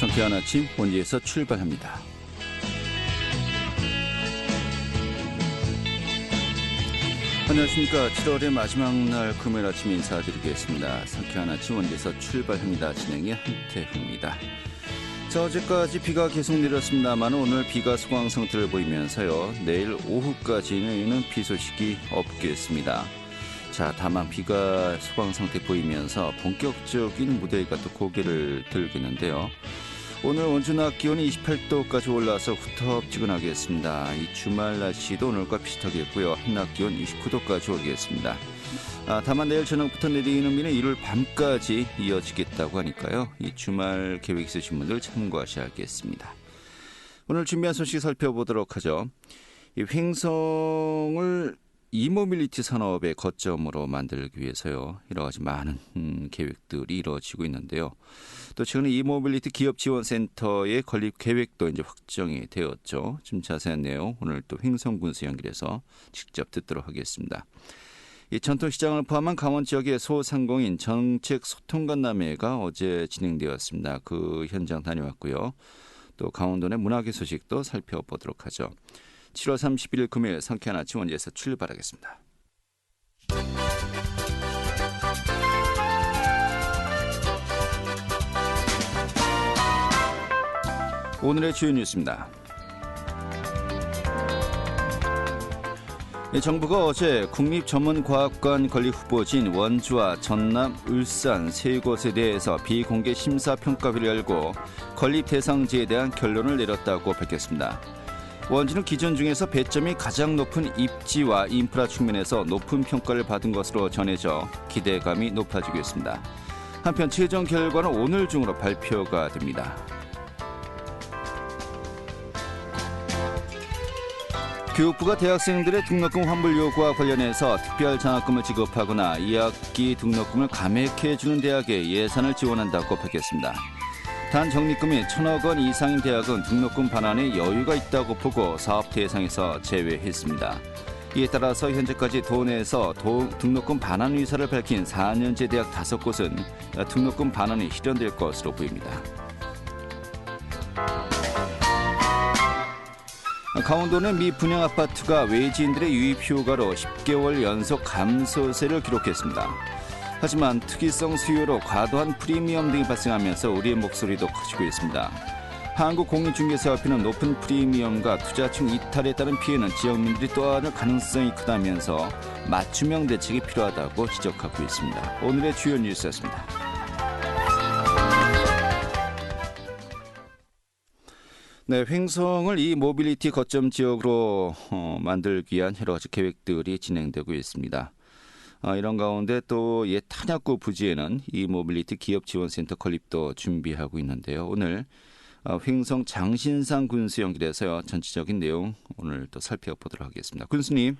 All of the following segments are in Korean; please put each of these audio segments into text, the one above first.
성쾌한 아침 본지에서 출발합니다. 안녕하십니까. 7월의 마지막 날 금요일 아침 인사드리겠습니다. 성쾌한 아침 원지에서 출발합니다. 진행의 한태훈입니다. 자, 어제까지 비가 계속 내렸습니다만 오늘 비가 소강 상태를 보이면서요. 내일 오후까지는 비 소식이 없겠습니다. 자, 다만 비가 소강 상태 보이면서 본격적인 무더위가 또 고개를 들겠는데요. 오늘 원주 낮 기온이 28도까지 올라서 후텁지근하겠습니다. 이 주말 날씨도 오늘과 비슷하겠고요. 한낮 기온 29도까지 오르겠습니다. 아, 다만 내일 저녁부터 내리는 비는 일요일 밤까지 이어지겠다고 하니까요. 이 주말 계획 있으신 분들 참고하셔야겠습니다. 오늘 준비한 소식 살펴보도록 하죠. 이 횡성을 이모빌리티 산업의 거점으로 만들기 위해서요. 여러 가지 많은 음, 계획들이 이루어지고 있는데요. 또 최근에 이모빌리티 기업 지원 센터의 건립 계획도 이제 확정이 되었죠. 좀 자세한 내용 오늘 또 횡성 군수 연결해서 직접 듣도록 하겠습니다. 이 전통시장을 포함한 강원 지역의 소상공인 정책 소통 간담회가 어제 진행되었습니다. 그 현장 다녀왔고요. 또 강원도 내 문화계 소식도 살펴보도록 하죠. 7월 31일 금요일 상쾌한 아침 원지에서 출발하겠습니다. 오늘의 주요 뉴스입니다. 정부가 어제 국립전문과학관 건립 후보지인 원주와 전남, 울산 세 곳에 대해서 비공개 심사평가회를 열고 건립 대상지에 대한 결론을 내렸다고 밝혔습니다. 원주는 기존 중에서 배점이 가장 높은 입지와 인프라 측면에서 높은 평가를 받은 것으로 전해져 기대감이 높아지고 있습니다. 한편 최종 결과는 오늘 중으로 발표가 됩니다. 교육부가 대학생들의 등록금 환불 요구와 관련해서 특별 장학금을 지급하거나 2학기 등록금을 감액해 주는 대학에 예산을 지원한다고 밝혔습니다. 단 적립금이 천억 원 이상인 대학은 등록금 반환에 여유가 있다고 보고 사업 대상에서 제외했습니다. 이에 따라서 현재까지 도내에서 도, 등록금 반환 의사를 밝힌 4년제 대학 5곳은 등록금 반환이 실현될 것으로 보입니다. 강원도는 미 분양 아파트가 외지인들의 유입 효과로 10개월 연속 감소세를 기록했습니다. 하지만 특이성 수요로 과도한 프리미엄 등이 발생하면서 우리의 목소리도 커지고 있습니다. 한국공인중개사협회는 높은 프리미엄과 투자층 이탈에 따른 피해는 지역민들이 또할 가능성이 크다면서 맞춤형 대책이 필요하다고 지적하고 있습니다. 오늘의 주요 뉴스였습니다. 네, 횡성을 이 모빌리티 거점 지역으로 어, 만들기 위한 여러 가지 계획들이 진행되고 있습니다. 어, 이런 가운데 또 옛 탄약구 부지에는 이 모빌리티 기업 지원센터 건립도 준비하고 있는데요. 오늘 어, 횡성 장신상 군수 연결해서요. 전체적인 내용 오늘 또 살펴보도록 하겠습니다. 군수님.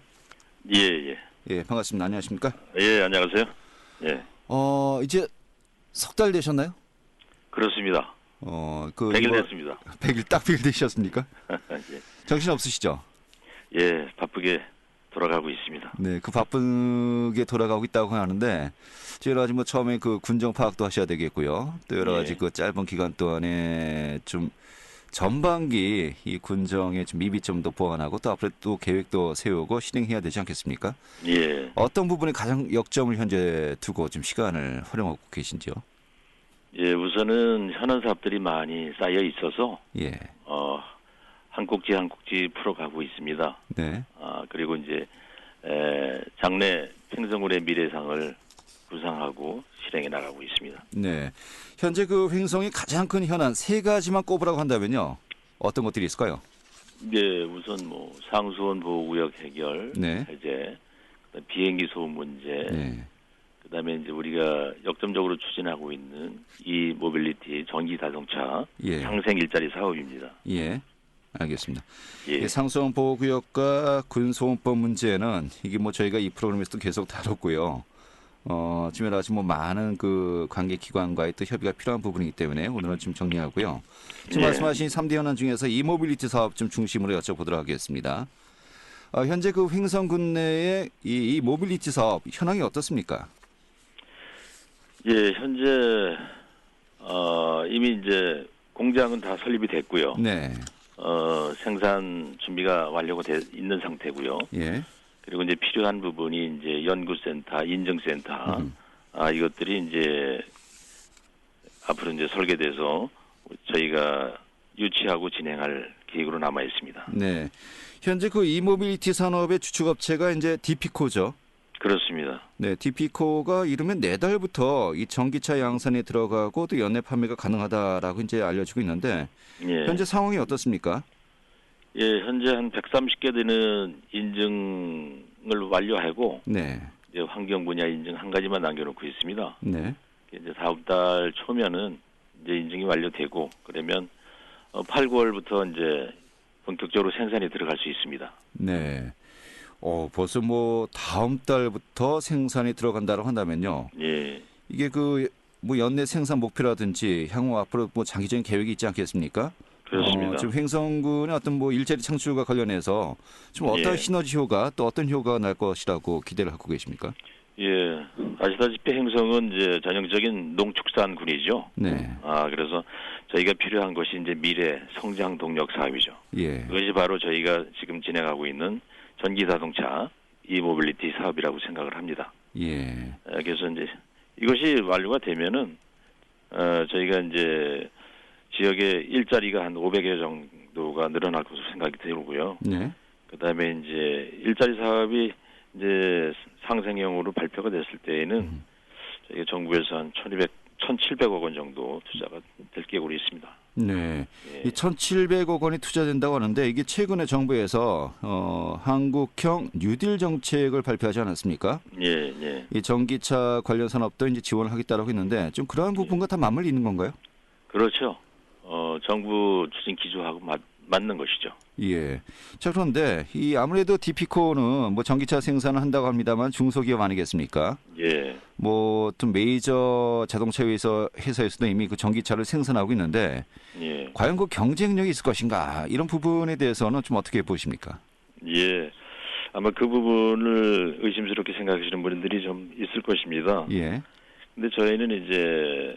예, 예. 예, 반갑습니다. 안녕하십니까? 예, 안녕하세요. 예. 어, 이제 석 달 되셨나요? 그렇습니다. 어, 그 100일 이거- 됐습니다. 100일 딱 100일 되셨습니까? 예. 정신 없으시죠? 예, 바쁘게 돌아가고 있습니다. 네, 그 바쁘게 돌아가고 있다고 하는데 여러 가지 뭐 처음에 그 군정 파악도 하셔야 되겠고요. 또 여러 가지 예. 그 짧은 기간 동안에 좀 전반기 이 군정의 좀 미비점도 보완하고 또 앞으로 또 계획도 세우고 실행해야 되지 않겠습니까? 예. 어떤 부분에 가장 역점을 현재 두고 좀 시간을 활용하고 계신지요? 예, 우선은 현안 사업들이 많이 쌓여 있어서 예, 어, 한 꼭지 한 꼭지 풀어가고 있습니다. 네, 아, 그리고 이제 에, 장래 팽성군의 미래상을 구상하고 실행해 나가고 있습니다. 네. 현재 그 횡성의 가장 큰 현안 세 가지만 꼽으라고 한다면요, 어떤 것들이 있을까요? 예, 우선 뭐 상수원 보호구역 해결, 네. 해제, 그다음 비행기 소음 문제, 네, 그다음에 이제 우리가 역점적으로 추진하고 있는 이 모빌리티 전기 자동차 예, 상생 일자리 사업입니다. 예. 알겠습니다. 예, 이 상수원 보호구역과 군소음법 문제는 이게 뭐 저희가 이 프로그램에서도 계속 다뤘고요. 어, 지금 가지 뭐 많은 그 관계 기관과의 또 협의가 필요한 부분이기 때문에 오늘은 좀 정리하고요. 지금 예. 말씀하신 3대 현안 중에서 이모빌리티 사업 좀 중심으로 여쭤보도록 하겠습니다. 어, 현재 그 횡성군 내의 이, 이 모빌리티 사업 현황이 어떻습니까? 예, 현재 어, 이미 이제 공장은 다 설립이 됐고요. 네. 어, 생산 준비가 완료가 돼 있는 상태고요. 예. 그리고 이제 필요한 부분이 이제 연구센터, 인증센터, 음. 아, 이것들이 이제 앞으로 이제 설계돼서 저희가 유치하고 진행할 계획으로 남아 있습니다. 네. 현재 그 이모빌리티 산업의 주축업체가 이제 디피코죠. 그렇습니다. 네, 디피코가 이르면 내달부터 이 전기차 양산에 들어가고 또 연내 판매가 가능하다라고 이제 알려지고 있는데 예. 현재 상황이 어떻습니까? 예, 현재 한 130개 되는 인증을 완료하고 네, 이제 환경 분야 인증 한 가지만 남겨놓고 있습니다. 네, 이제 다음 달 초면은 이제 인증이 완료되고 그러면 어, 8, 9월부터 이제 본격적으로 생산이 들어갈 수 있습니다. 네. 어, 벌써 뭐 다음 달부터 생산이 들어간다고 한다면요. 예, 이게 그 뭐 연내 생산 목표라든지 향후 앞으로 뭐 장기적인 계획이 있지 않겠습니까? 그렇습니다. 어, 지금 횡성군의 어떤 뭐 일자리 창출과 관련해서 좀 어떤 예. 시너지 효과 또 어떤 효과가 날 것이라고 기대를 하고 계십니까? 예, 아시다시피 행성은 이제 전형적인 농축산군이죠. 네, 아, 그래서 저희가 필요한 것이 이제 미래 성장 동력 사업이죠. 예, 그것이 바로 저희가 지금 진행하고 있는 전기 자동차 이모빌리티 사업이라고 생각을 합니다. 예, 어, 그래서 이제 이것이 완료가 되면은 어, 저희가 이제 지역의 일자리가 한 500여 정도가 늘어날 것으로 생각이 들고요. 네, 그다음에 이제 일자리 사업이 이제 상생형으로 발표가 됐을 때에는 음. 저희가 정부에서 한 1,200, 1,700억 원 정도 투자가 될 계획으로 있습니다. 네. 예. 이 1,700억 원이 투자된다고 하는데 이게 최근에 정부에서 어, 한국형 뉴딜 정책을 발표하지 않았습니까? 예, 예. 이 전기차 관련 산업도 이제 지원을 하겠다라고 했는데 좀 그러한 부분과 다 맞물리는 건가요? 그렇죠. 어, 정부 추진 기조하고 맞, 맞는 것이죠. 예. 자 그런데 이 아무래도 디피코는 뭐 전기차 생산을 한다고 합니다만 중소기업 아니겠습니까? 예. 뭐 좀 메이저 자동차 회사 회사에서도 이미 그 전기차를 생산하고 있는데 예. 과연 그 경쟁력이 있을 것인가 이런 부분에 대해서는 좀 어떻게 보십니까? 예. 아마 그 부분을 의심스럽게 생각하시는 분들이 좀 있을 것입니다. 예. 근데 저희는 이제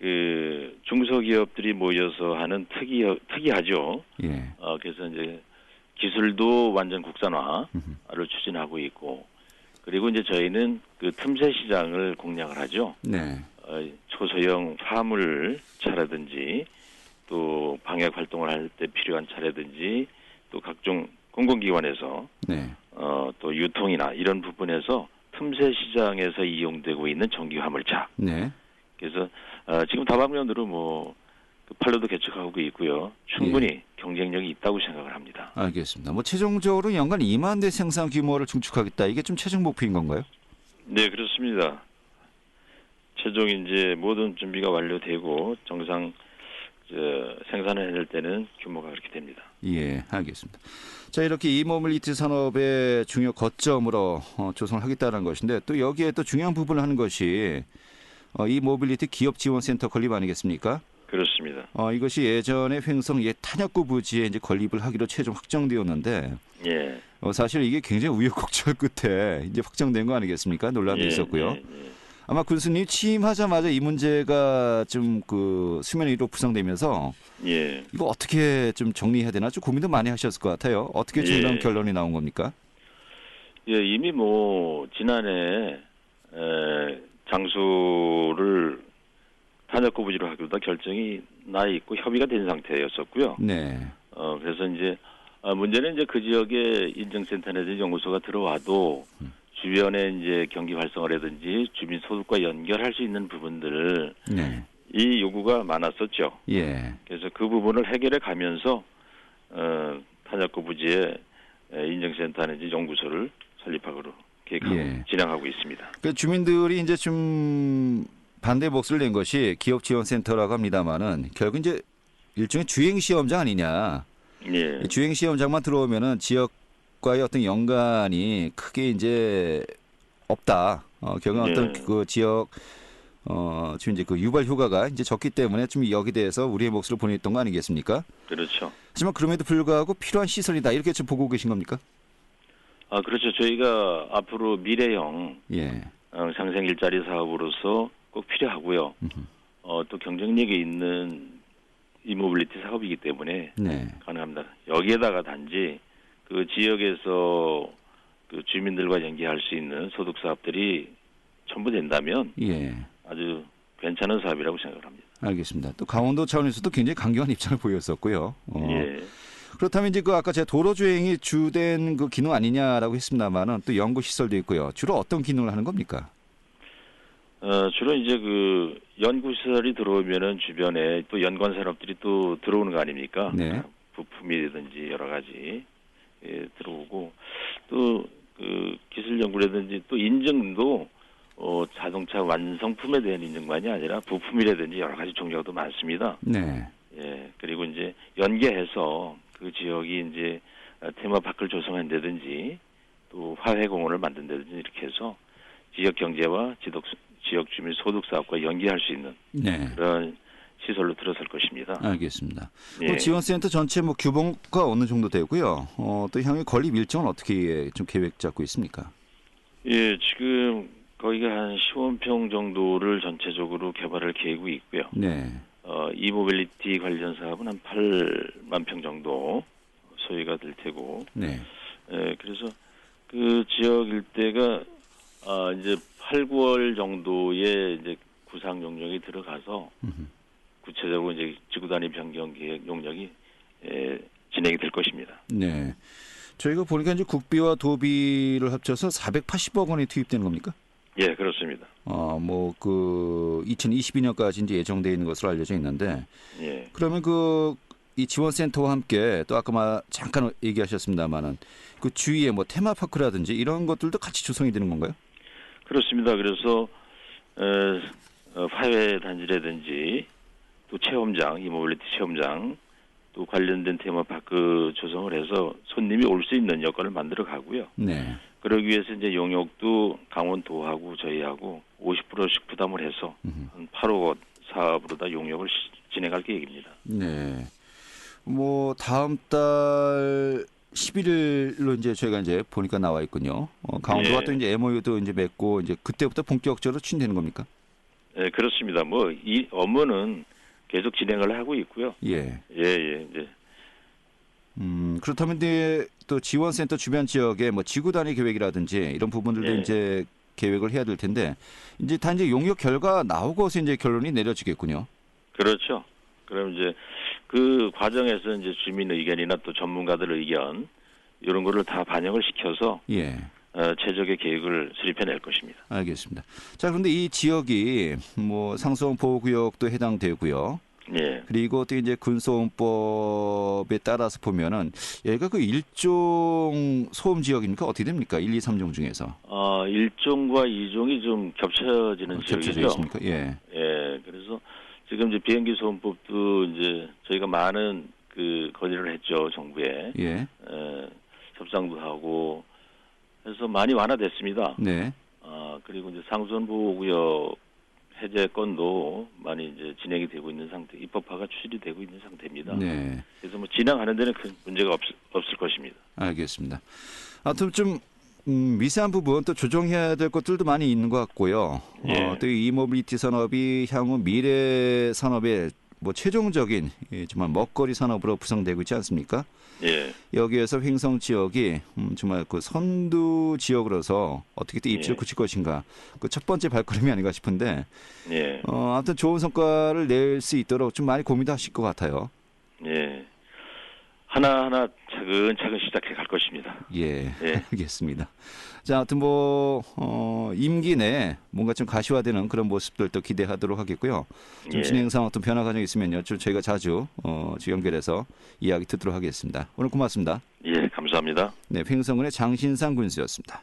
그 중소기업들이 모여서 하는 특이 특이하죠. 예. 어 그래서 이제 기술도 완전 국산화를. 추진하고 있고 그리고 이제 저희는 그 틈새 시장을 공략을 하죠. 네. 어, 초소형 화물 차라든지 또 방역 활동을 할 때 필요한 차라든지 또 각종 공공기관에서 네. 어, 또 유통이나 이런 부분에서 틈새 시장에서 이용되고 있는 전기 화물차. 네. 그래서 어, 지금 다방면으로 뭐그 판로도 개척하고 있고요. 충분히 예. 경쟁력이 있다고 생각을 합니다. 알겠습니다. 뭐 최종적으로 연간 2만 대 생산 규모를 중축하겠다. 이게 좀 최종 목표인 건가요? 네, 그렇습니다. 최종 이제 모든 준비가 완료되고 정상 저, 생산을 해낼 때는 규모가 그렇게 됩니다. 예, 알겠습니다. 자, 이렇게 이모빌리티 산업의 중요 거점으로 어, 조성을 하겠다는 것인데 또 여기에 또 중요한 부분을 하는 것이 어, 이 모빌리티 기업 지원 센터 건립 아니겠습니까? 그렇습니다. 어, 이것이 예전에 횡성 옛 탄약구 부지에 이제 건립을 하기로 최종 확정되었는데 예. 어, 사실 이게 굉장히 우여곡절 끝에 이제 확정된 거 아니겠습니까? 논란도 예, 있었고요. 예, 예. 아마 군수님 취임하자마자 이 문제가 좀 그 수면 위로 부상되면서 예. 이거 어떻게 좀 정리해야 되나 좀 고민도 많이 하셨을 것 같아요. 어떻게 좀 예. 이런 결론이 나온 겁니까? 예, 이미 뭐 지난해 에, 장소를 탄약고 부지로 하기로 다 결정이 나 있고 협의가 된 상태였었고요. 네. 어 그래서 이제 아, 문제는 이제 그 지역에 인증센터나 연구소가 들어와도 주변에 이제 경기 활성화라든지 주민 소득과 연결할 수 있는 부분들 네. 이 요구가 많았었죠. 예. 그래서 그 부분을 해결해 가면서 어, 탄약고 부지에 에, 인증센터는지 연구소를 설립하기로 계획하고 예. 진행하고 있습니다. 그 주민들이 이제 좀 반대 목소리를 낸 것이 기업 지원 센터라고 합니다만은 결국 이제 일종의 주행 시험장 아니냐. 예, 이 주행 시험장만 들어오면은 지역과의 어떤 연관이 크게 이제 없다. 어, 결국 은 어떤 예. 그 지역 어, 지금 이제 그 유발 효과가 이제 적기 때문에 좀 여기 대해서 우리의 목소리를 보냈던 거 아니겠습니까? 그렇죠. 하지만 그럼에도 불구하고 필요한 시설이다. 이렇게 좀 보고 계신 겁니까? 아 그렇죠. 저희가 앞으로 미래형 예. 어, 상생 일자리 사업으로서 꼭 필요하고요. 음흠. 어, 또 경쟁력이 있는 이모빌리티 사업이기 때문에 네. 가능합니다. 여기에다가 단지 그 지역에서 그 주민들과 연계할 수 있는 소득 사업들이 전부 된다면 예. 아주 괜찮은 사업이라고 생각을 합니다. 알겠습니다. 또 강원도 차원에서도 굉장히 강경한 입장을 보였었고요. 어, 예. 그렇다면 이제 그 아까 제가 도로 주행이 주된 그 기능 아니냐라고 했습니다만은 또 연구 시설도 있고요. 주로 어떤 기능을 하는 겁니까? 어, 주로 이제 그 연구 시설이 들어오면은 주변에 또 연관 산업들이 또 들어오는 거 아닙니까? 네. 부품이라든지 여러 가지 예, 들어오고 또 그 기술 연구라든지 또 인증도 어, 자동차 완성품에 대한 인증만이 아니라 부품이라든지 여러 가지 종류가 또 많습니다. 네. 예, 그리고 이제 연계해서 그 지역이 이제 어, 테마파크를 조성한다든지 또 화훼공원을 만든다든지 이렇게 해서 지역 경제와 지역, 지역 주민 소득 사업과 연계할 수 있는 네. 그런 시설로 들어설 것입니다. 알겠습니다. 예. 지원센터 전체 뭐 규모가 어느 정도 되고요. 어, 또 향후 건립 일정은 어떻게 좀 계획 잡고 있습니까? 예, 지금 거기가 한 10원 평 정도를 전체적으로 개발할 계획이 있고요. 네. 어, 이모빌리티 관련 사업은 한 8만 평 정도 소유가 될 테고 네. 예, 그래서 그 지역 일대가 아, 이제 8, 9월 정도에 이제 구상 용역이 들어가서 음흠. 구체적으로 이제 지구 단위 변경 계획 용역이 예, 진행이 될 것입니다. 네. 저희가 보니까 이제 국비와 도비를 합쳐서 480억 원이 투입되는 겁니까? 예, 그렇습니다. 어, 뭐, 그, 2022년까지 이제 예정되어 있는 것으로 알려져 있는데, 예. 그러면 그, 이 지원센터와 함께 또 아까 마, 잠깐 얘기하셨습니다만은 그 주위에 뭐 테마파크라든지 이런 것들도 같이 조성이 되는 건가요? 그렇습니다. 그래서 에, 어, 화훼 단지라든지 또 체험장, 이모빌리티 체험장 또 관련된 테마파크 조성을 해서 손님이 올 수 있는 여건을 만들어 가고요. 네. 그러기 위해서 이제 용역도 강원도하고 저희하고 50%씩 부담을 해서. 한 8억 원 사업으로 다 용역을 시- 진행할 계획입니다. 네. 뭐 다음 달 11일로 이제 저희가 이제 보니까 나와 있군요. 어, 강원도가 예. 또 이제 MOU도 이제 맺고 이제 그때부터 본격적으로 추진되는 겁니까? 네, 그렇습니다. 뭐 이 업무는 계속 진행을 하고 있고요. 예. 예, 예, 이제 음, 그렇다면 이제 또 지원센터 주변 지역에 뭐 지구 단위 계획이라든지 이런 부분들도 예. 이제 계획을 해야 될 텐데 이제 단지 용역 결과 나오고서 이제 결론이 내려지겠군요. 그렇죠. 그럼 이제 그 과정에서 이제 주민 의견이나 또 전문가들 의견 이런 거를 다 반영을 시켜서 예. 어, 최적의 계획을 수립해낼 것입니다. 알겠습니다. 자, 그런데 이 지역이 뭐 상수원 보호구역도 해당되고요. 예, 그리고 또 이제 군소음법에 따라서 보면은 여기가 그 일종 소음 지역입니까? 어떻게 됩니까? 1, 2, 3종 중에서. 어, 1종과 2종이 좀 겹쳐지는 어, 지역이죠. 있습니까? 예. 예, 그래서 지금 이제 비행기 소음법도 이제 저희가 많은 그 건의를 했죠 정부에 예. 에, 협상도 하고 해서 많이 완화됐습니다. 네. 아, 그리고 이제 상수원 보호구역 해제 건도 많이 이제 진행이 되고 있는 상태, 입법화가 추진이 되고 있는 상태입니다. 네. 그래서 뭐 진행하는 데는 큰 문제가 없, 없을 것입니다. 알겠습니다. 아무튼 좀 음, 미세한 부분 또 조정해야 될 것들도 많이 있는 것 같고요. 예. 어, 또이 이모빌리티 산업이 향후 미래 산업의 뭐 최종적인 예, 정말 먹거리 산업으로 구성되고 있지 않습니까? 예, 여기에서 횡성 지역이 음, 정말 그 선두 지역으로서 어떻게 또 입지를 예. 굳힐 것인가 그 첫 번째 발걸음이 아닌가 싶은데 예, 어, 아무튼 좋은 성과를 낼 수 있도록 좀 많이 고민도 하실 것 같아요. 예. 하나하나 차근차근 시작해 갈 것입니다. 예, 예. 알겠습니다. 자, 아무튼 뭐 어, 임기 내에 뭔가 좀 가시화되는 그런 모습들도 기대하도록 하겠고요. 좀 예. 진행상 어떤 변화 과정이 있으면요, 좀 저희가 자주 어, 지금 연결해서 이야기 듣도록 하겠습니다. 오늘 고맙습니다. 예, 감사합니다. 네, 횡성군의 장신상 군수였습니다.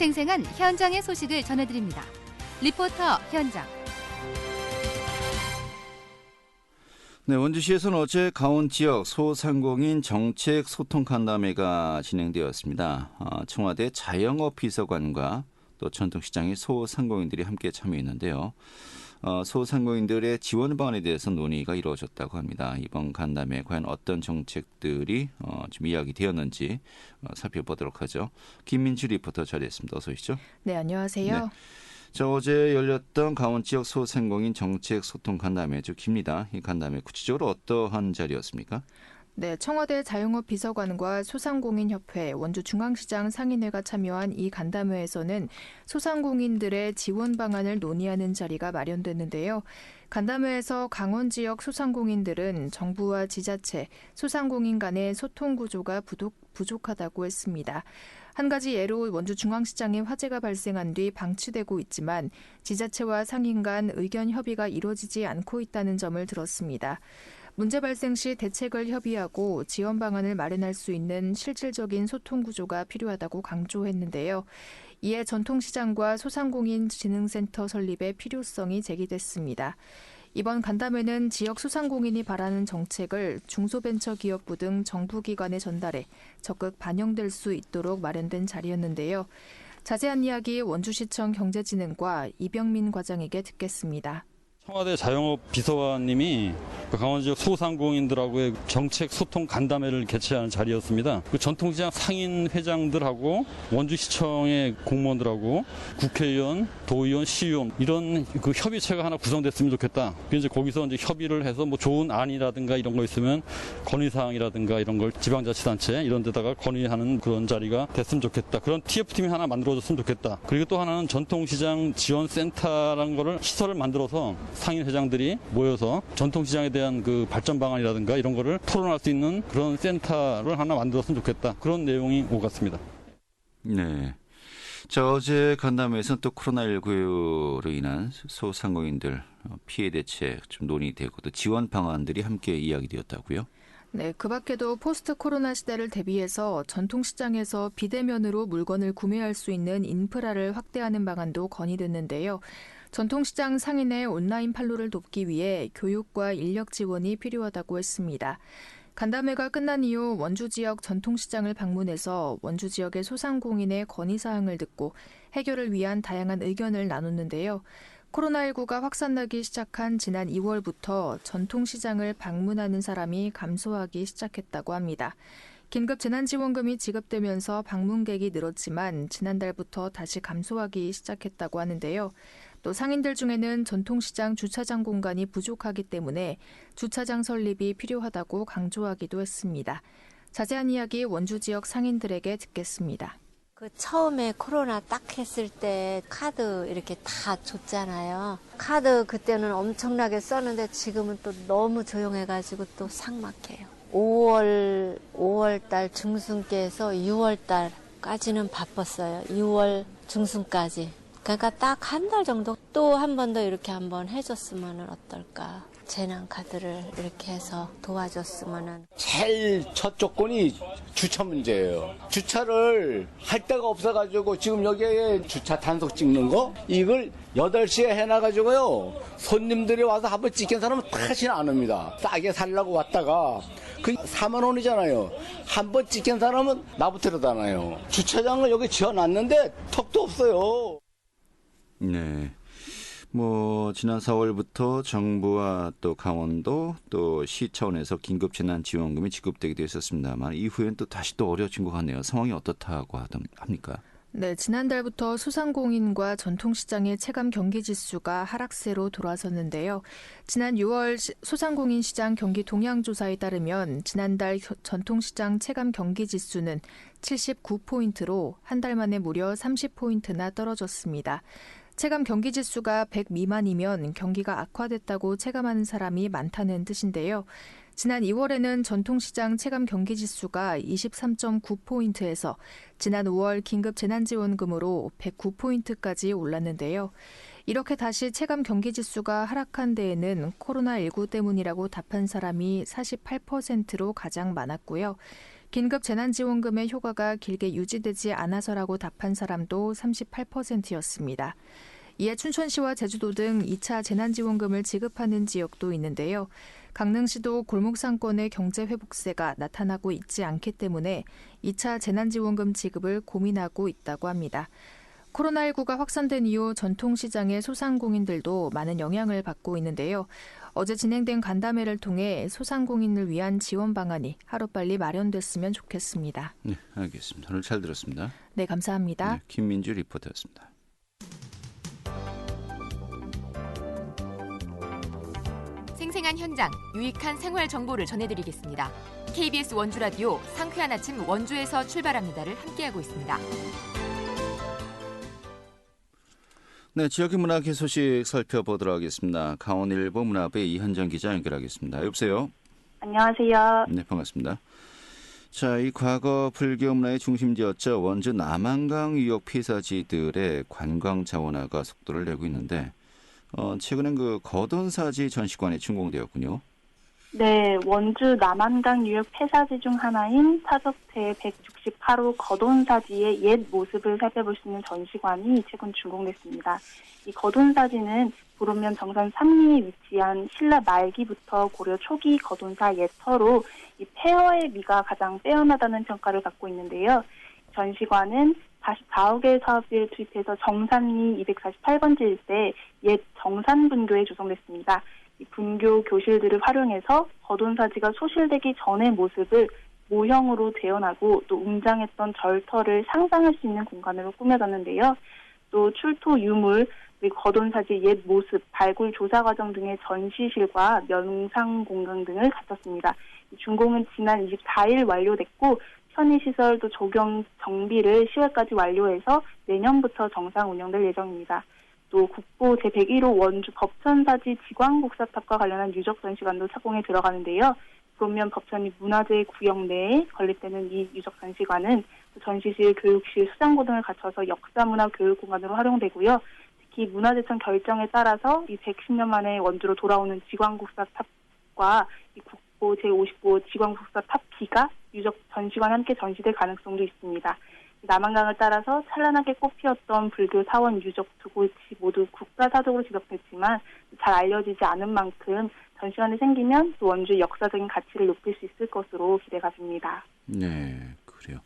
생생한 현장의 소식을 전해드립니다. 리포터 현장. 네, 원주시에서는 어제 강원 지역 소상공인 정책 소통 간담회가 진행되었습니다. 어, 청와대 자영업 비서관과 또 전통시장의 소상공인들이 함께 참여했는데요. 어, 소상공인들의 지원 방안에 대해서 논의가 이루어졌다고 합니다. 이번 간담회 과연 어떤 정책들이 어, 좀 이야기되었는지 어, 살펴보도록 하죠. 김민주 리포터 자리했습니다. 어서 오시죠. 네, 안녕하세요. 네. 자, 어제 열렸던 강원 지역 소상공인 정책 소통 간담회 주 깁니다. 이 간담회 구체적으로 어떠한 자리였습니까? 네, 청와대 자영업 비서관과 소상공인협회, 원주중앙시장 상인회가 참여한 이 간담회에서는 소상공인들의 지원 방안을 논의하는 자리가 마련됐는데요. 간담회에서 강원 지역 소상공인들은 정부와 지자체, 소상공인 간의 소통 구조가 부족, 부족하다고 했습니다. 한 가지 예로 원주중앙시장에 화재가 발생한 뒤 방치되고 있지만 지자체와 상인 간 의견 협의가 이루어지지 않고 있다는 점을 들었습니다. 문제 발생 시 대책을 협의하고 지원 방안을 마련할 수 있는 실질적인 소통 구조가 필요하다고 강조했는데요. 이에 전통시장과 소상공인 진흥센터 설립의 필요성이 제기됐습니다. 이번 간담회는 지역 소상공인이 바라는 정책을 중소벤처기업부 등 정부기관에 전달해 적극 반영될 수 있도록 마련된 자리였는데요. 자세한 이야기 원주시청 경제진흥과 이병민 과장에게 듣겠습니다. 청와대 자영업 비서관님이 그 강원 지역 소상공인들하고의 정책 소통 간담회를 개최하는 자리였습니다. 그 전통시장 상인 회장들하고 원주시청의 공무원들하고 국회의원, 도의원, 시의원 이런 그 협의체가 하나 구성됐으면 좋겠다. 이제 거기서 이제 협의를 해서 뭐 좋은 안이라든가 이런 거 있으면 건의사항이라든가 이런 걸 지방자치단체 이런 데다가 건의하는 그런 자리가 됐으면 좋겠다. 그런 TF팀이 하나 만들어졌으면 좋겠다. 그리고 또 하나는 전통시장 지원센터라는 거를 시설을 만들어서 상인 회장들이 모여서 전통시장에 대한 그 발전 방안이라든가 이런 거를 토론할 수 있는 그런 센터를 하나 만들었으면 좋겠다. 그런 내용이 오갔습니다. 네. 자, 어제 간담회에서는 또 코로나19로 인한 소상공인들 피해 대책 좀 논의되고 또 지원 방안들이 함께 이야기되었다고요? 네, 그 밖에도 포스트 코로나 시대를 대비해서 전통시장에서 비대면으로 물건을 구매할 수 있는 인프라를 확대하는 방안도 건의됐는데요. 전통시장 상인의 온라인 판로를 돕기 위해 교육과 인력 지원이 필요하다고 했습니다. 간담회가 끝난 이후 원주 지역 전통시장을 방문해서 원주 지역의 소상공인의 건의사항을 듣고 해결을 위한 다양한 의견을 나눴는데요. 코로나19가 확산나기 시작한 지난 2월부터 전통시장을 방문하는 사람이 감소하기 시작했다고 합니다. 긴급 재난지원금이 지급되면서 방문객이 늘었지만 지난달부터 다시 감소하기 시작했다고 하는데요. 또 상인들 중에는 전통시장 주차장 공간이 부족하기 때문에 주차장 설립이 필요하다고 강조하기도 했습니다. 자세한 이야기 원주 지역 상인들에게 듣겠습니다. 그 처음에 코로나 딱 했을 때 카드 이렇게 다 줬잖아요. 카드 그때는 엄청나게 썼는데 지금은 또 너무 조용해가지고 또 삭막해요. 5월 5월 달 중순께서 6월 달까지는 바빴어요. 6월 중순까지. 그러니까 딱 한 달 정도 또 한 번 더 이렇게 한번 해줬으면 어떨까. 재난 카드를 이렇게 해서 도와줬으면은 제일 첫 조건이 주차 문제예요. 주차를 할 데가 없어가지고 지금 여기에 주차 단속 찍는 거 이걸 8시에 해놔가지고요. 손님들이 와서 한번 찍힌 사람은 다시는 안 옵니다. 싸게 살라고 왔다가 그 4만 원이잖아요. 한 번 찍힌 사람은 나부터라잖아요. 주차장을 여기 지어놨는데 턱도 없어요. 네. 뭐 지난 4월부터 정부와 또 강원도 또 시 차원에서 긴급 재난 지원금이 지급되기도 했었습니다만 이후엔 또 다시 또 어려워진 것 같네요. 상황이 어떻다고 하던 합니까? 네, 지난달부터 소상공인과 전통시장의 체감 경기 지수가 하락세로 돌아섰는데요. 지난 6월 소상공인 시장 경기 동향조사에 따르면 지난달 전통시장 체감 경기 지수는 79포인트로 한 달 만에 무려 30포인트나 떨어졌습니다. 체감 경기 지수가 100 미만이면 경기가 악화됐다고 체감하는 사람이 많다는 뜻인데요. 지난 2월에는 전통시장 체감 경기 지수가 23.9포인트에서 지난 5월 긴급 재난지원금으로 109포인트까지 올랐는데요. 이렇게 다시 체감 경기 지수가 하락한 데에는 코로나19 때문이라고 답한 사람이 48%로 가장 많았고요. 긴급 재난지원금의 효과가 길게 유지되지 않아서라고 답한 사람도 38%였습니다. 이에 춘천시와 제주도 등 2차 재난지원금을 지급하는 지역도 있는데요. 강릉시도 골목 상권의 경제 회복세가 나타나고 있지 않기 때문에 2차 재난지원금 지급을 고민하고 있다고 합니다. 코로나19가 확산된 이후 전통시장의 소상공인들도 많은 영향을 받고 있는데요. 어제 진행된 간담회를 통해 소상공인을 위한 지원 방안이 하루빨리 마련됐으면 좋겠습니다. 네, 알겠습니다. 오늘 잘 들었습니다. 네, 감사합니다. 네, 김민주 리포터였습니다. 생생한 현장, 유익한 생활 정보를 전해드리겠습니다. KBS 원주 라디오 상쾌한 아침 원주에서 출발합니다를 함께하고 있습니다. 네, 지역의 문화계 소식 살펴보도록 하겠습니다. 강원일보 문화부의 이현정 기자 연결하겠습니다. 여보세요. 안녕하세요. 네, 반갑습니다. 자, 이 과거 불교 문화의 중심지였죠. 원주 남한강 유역 폐사지들의 관광 자원화가 속도를 내고 있는데 어, 최근엔 그 거돈사지 전시관에 준공되었군요. 네, 원주 남한강 유역 폐사지 중 하나인 사적태 168호 거돈사지의 옛 모습을 살펴볼 수 있는 전시관이 최근 준공됐습니다. 이 거돈사지는 도로면 정선 삼리에 위치한 신라 말기부터 고려 초기 거돈사 옛터로 이 폐허의 미가 가장 빼어나다는 평가를 받고 있는데요. 전시관은 44억의 사업비를 투입해서 정산리 248번지 일대 옛 정산분교에 조성됐습니다. 이 분교 교실들을 활용해서 거돈사지가 소실되기 전의 모습을 모형으로 재현하고 또 웅장했던 절터를 상상할 수 있는 공간으로 꾸며졌는데요. 또 출토 유물, 거돈사지 옛 모습, 발굴 조사 과정 등의 전시실과 명상 공간 등을 갖췄습니다. 준공은 지난 24일 완료됐고 편의시설 도 조경 정비를 10월까지 완료해서 내년부터 정상 운영될 예정입니다. 또 국보 제101호 원주 법천사지 지광국사탑과 관련한 유적 전시관도 착공에 들어가는데요. 그러면 법천이 문화재 구역 내에 건립되는 이 유적 전시관은 전시실, 교육실, 수장고 등을 갖춰서 역사문화 교육 공간으로 활용되고요. 특히 문화재청 결정에 따라서 이 110년 만에 원주로 돌아오는 지광국사탑과 이 국보 제55 지광국사탑 기가 유적 전시관 함께 전시될 가능성도 있습니다. 남한강을 따라서 찬란하게 꽃피었던 불교 사원 유적 두 곳이 모두 국가사적으로 지적됐지만 잘 알려지지 않은 만큼 전시관이 생기면 또 원주의 역사적인 가치를 높일 수 있을 것으로 기대가 됩니다. 네, 그래요.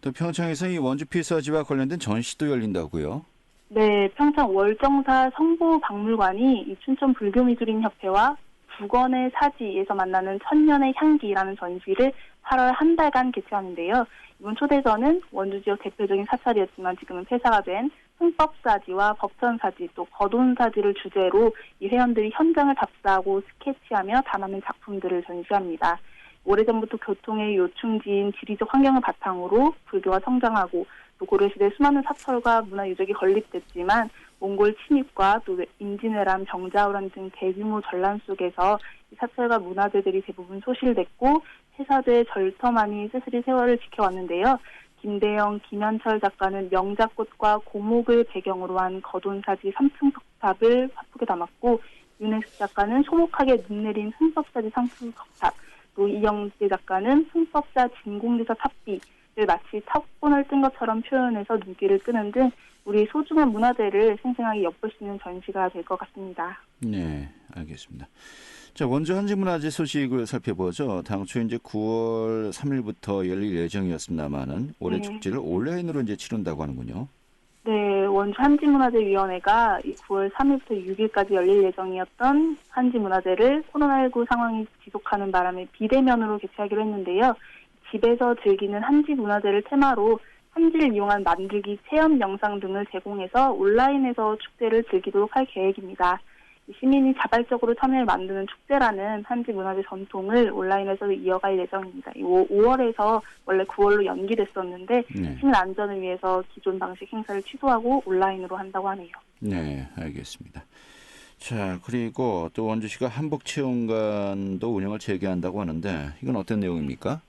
또 평창에서 이 원주 필사지와 관련된 전시도 열린다고요? 네, 평창 월정사 성보박물관이 이 춘천 불교미술인 협회와 북원의 사지에서 만나는 천년의 향기라는 전시를 8월 한 달간 개최하는데요. 이번 초대전은 원주 지역 대표적인 사찰이었지만 지금은 폐사가 된 흥법사지와 법천사지 또 거돈사지를 주제로 이 회원들이 현장을 답사하고 스케치하며 담아낸 작품들을 전시합니다. 오래전부터 교통의 요충지인 지리적 환경을 바탕으로 불교가 성장하고 또 고려시대 수많은 사찰과 문화유적이 건립됐지만 몽골 침입과 또 임진왜란, 병자호란 등 대규모 전란 속에서 사찰과 문화재들이 대부분 소실됐고 폐사돼 절터만이 쓸쓸히 세월을 지켜왔는데요. 김대영, 김현철 작가는 명작꽃과 고목을 배경으로 한 거돈사지 3층 석탑을 화폭에 담았고 윤혜숙 작가는 소목하게 눈 내린 흥법사지 상층 석탑, 또 이영재 작가는 흥법사 진공대사 탑비를 마치 탑본을 뜬 것처럼 표현해서 눈길을 끄는 등 우리 소중한 문화재를 생생하게 엿볼 수 있는 전시가 될 것 같습니다. 네, 알겠습니다. 자, 원주 한지문화재 소식을 살펴보죠. 당초 이제 9월 3일부터 열릴 예정이었습니다만은 올해 네. 축제를 온라인으로 이제 치른다고 하는군요. 네, 원주 한지문화재위원회가 9월 3일부터 6일까지 열릴 예정이었던 한지문화재를 코로나19 상황이 지속하는 바람에 비대면으로 개최하기로 했는데요. 집에서 즐기는 한지문화재를 테마로 한지를 이용한 만들기 체험 영상 등을 제공해서 온라인에서 축제를 즐기도록 할 계획입니다. 시민이 자발적으로 참여를 만드는 축제라는 한지 문화재 전통을 온라인에서 이어갈 예정입니다. 5월에서 원래 9월로 연기됐었는데 네. 시민 안전을 위해서 기존 방식 행사를 취소하고 온라인으로 한다고 하네요. 네, 알겠습니다. 자, 그리고 또 원주시가 한복 체험관도 운영을 재개한다고 하는데 이건 어떤 내용입니까?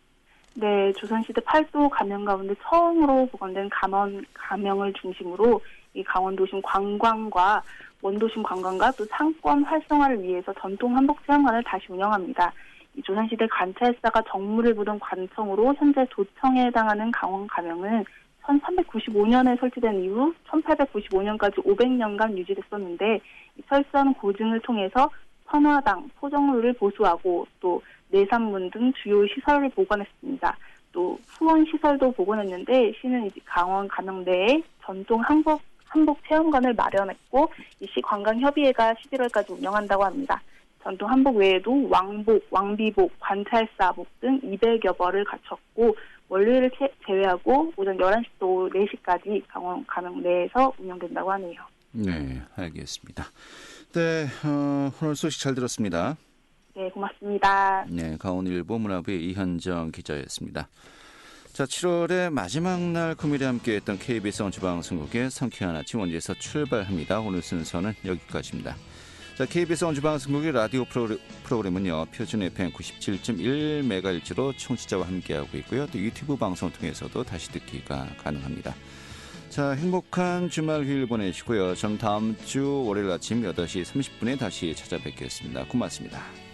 네, 조선시대 팔도 가명 가운데 처음으로 복원된 감원 가명을 중심으로 이 강원도심 관광과 원도심 관광과 또 상권 활성화를 위해서 전통 한복 체험관을 다시 운영합니다. 이 조선시대 관찰사가 정물을 보던 관청으로 현재 도청에 해당하는 강원 가명은 1395년에 설치된 이후 1895년까지 500년간 유지됐었는데 이 철선 고증을 통해서 선화당, 포정루를 보수하고 또 내산문 등 주요 시설을 복원했습니다. 또 후원 시설도 복원했는데 시는 이제 강원 가명 내에 전통 한복 한복 체험관을 마련했고 이시 관광협의회가 11월까지 운영한다고 합니다. 전통 한복 외에도 왕복, 왕비복, 관찰사복 등 200여 벌을 갖췄고 월요일을 제- 제외하고 오전 11시부터 오후 4시까지 강원 가명 내에서 운영된다고 하네요. 네, 알겠습니다. 네, 어, 오늘 소식 잘 들었습니다. 네, 고맙습니다. 네, 강원일보 문화부의 이현정 기자였습니다. 자, 7월의 마지막 날 금요일에 함께했던 KBS 원주방송국의 상쾌한 아침 원지에서 출발합니다. 오늘 순서는 여기까지입니다. 자, KBS 원주방송국의 라디오 프로그램, 프로그램 은요, 표준 FM 97.1MHz로 청취자와 함께하고 있고요. 또 유튜브 방송을 통해서도 다시 듣기가 가능합니다. 자, 행복한 주말 휴일 보내시고요. 전 다음 주 월요일 아침 8시 30분에 다시 찾아뵙겠습니다. 고맙습니다.